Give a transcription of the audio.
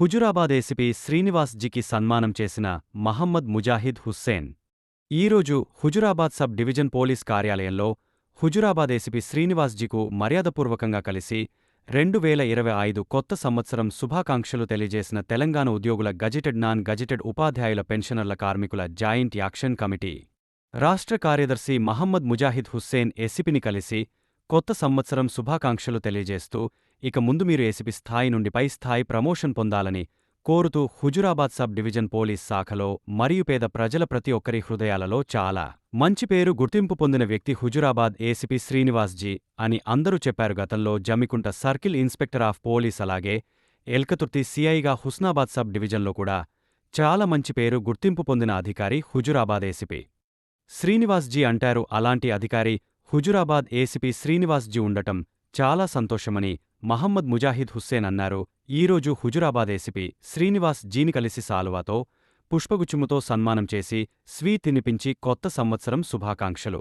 Huzurabad ACP Srinivas జీకి సన్మానం చేసిన మహమ్మద్ ముజాహిద్ హుస్సేన్. ఈరోజు హుజురాబాద్ సబ్ డివిజన్ పోలీస్ కార్యాలయంలో హుజురాబాద్ ఏసీపీ శ్రీనివాస్ జీకు మర్యాదపూర్వకంగా కలిసి రెండు వేల ఇరవై ఐదు కొత్త సంవత్సరం శుభాకాంక్షలు తెలియజేసిన తెలంగాణ ఉద్యోగుల గజెటెడ్ నాన్ గజెటెడ్ ఉపాధ్యాయుల పెన్షనర్ల కార్మికుల జాయింట్ యాక్షన్ కమిటీ. రాష్ట్ర కార్యదర్శి మహమ్మద్ ముజాహిద్ హుస్సేన్ ఎసిపిని కలిసి కొత్త సంవత్సరం శుభాకాంక్షలు తెలియజేస్తూ ఇక ముందు మీరు ఏసీపీ స్థాయి నుండి పై స్థాయి ప్రమోషన్ పొందాలని కోరుతూ హుజురాబాద్ సబ్ డివిజన్ పోలీస్ శాఖలో మరియు పేద ప్రజల ప్రతి ఒక్కరి హృదయాలలో చాలా మంచి పేరు గుర్తింపు పొందిన వ్యక్తి హుజురాబాద్ ఏసీపీ శ్రీనివాస్జీ అని అందరూ చెప్పారు గతంలో Jammikunta circle inspector of police అలాగే ఎల్కతుర్తి సీఐగా హుస్నాబాద్ సబ్ డివిజన్లో కూడా చాలా మంచి పేరు గుర్తింపు పొందిన అధికారి హుజురాబాద్ ఏసీపీ శ్రీనివాస్జీ అంటారు అలాంటి అధికారి హుజురాబాద్ ఏసీపీ శ్రీనివాస్జీ ఉండటం చాలా సంతోషమని మహమ్మద్ ముజాహిద్ హుస్సేన్ అన్నారు. ఈరోజు హుజురాబాద్ ఏసీపీ శ్రీనివాస్ జీని కలిసి సాలువాతో పుష్పగుచ్చుముతో సన్మానం చేసి స్వీ తినిపించి కొత్త సంవత్సరం శుభాకాంక్షలు.